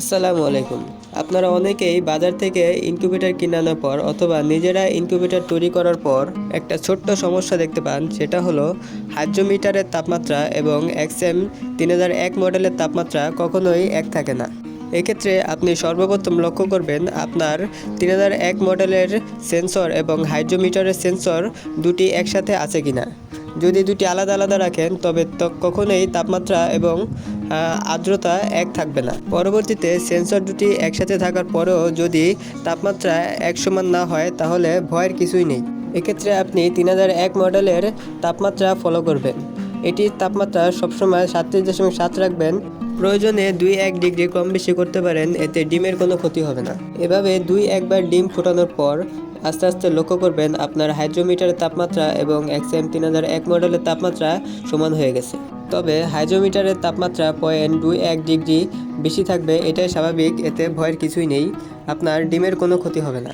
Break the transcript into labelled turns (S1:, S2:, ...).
S1: আসসালামু আলাইকুম। আপনারা অনেকেই বাজার থেকে ইনকিউবেটর কিনে আনার পর অথবা নিজেরা ইনকিউবেটর তৈরি করার পর একটা ছোট্ট সমস্যা দেখতে পান, সেটা হলো হাইড্রোমিটারের তাপমাত্রা এবং এক্সএম তিন হাজার এক মডেলের তাপমাত্রা কখনোই এক থাকে না। এক্ষেত্রে আপনি সর্বপ্রথম লক্ষ্য করবেন আপনার তিন হাজার এক মডেলের সেন্সর এবং হাইড্রোমিটারের সেন্সর দুটি একসাথে আছে কিনা। যদি দুটি আলাদা আলাদা রাখেন, তবে কখনোই তাপমাত্রা এবং আর্দ্রতা এক থাকবে না। পরবর্তীতে সেন্সর দুটি একসাথে থাকার পরেও যদি তাপমাত্রা এক সমান না হয়, তাহলে ভয়ের কিছুই নেই। এক্ষেত্রে আপনি তিন এক মডেলের তাপমাত্রা ফলো করবেন। এটির তাপমাত্রা সবসময় সাতত্রিশ দশমিক সাত রাখবেন প্রয়োজনে দুই এক ডিগ্রি কম বেশি করতে পারেন, এতে ডিমের কোনো ক্ষতি হবে না। এভাবে দুই একবার ডিম ফোটানোর পর আস্তে আস্তে লক্ষ্য করবেন আপনার হাইড্রোমিটারের তাপমাত্রা এবং এক্সএম তিন হাজার এক মডেলের তাপমাত্রা সমান হয়ে গেছে। তবে হাইড্রোমিটারের তাপমাত্রা পয়েন্ট দুই এক ডিগ্রি বেশি থাকবে, এটাই স্বাভাবিক, এতে ভয়ের কিছুই নেই, আপনার ডিমের কোনো ক্ষতি হবে না।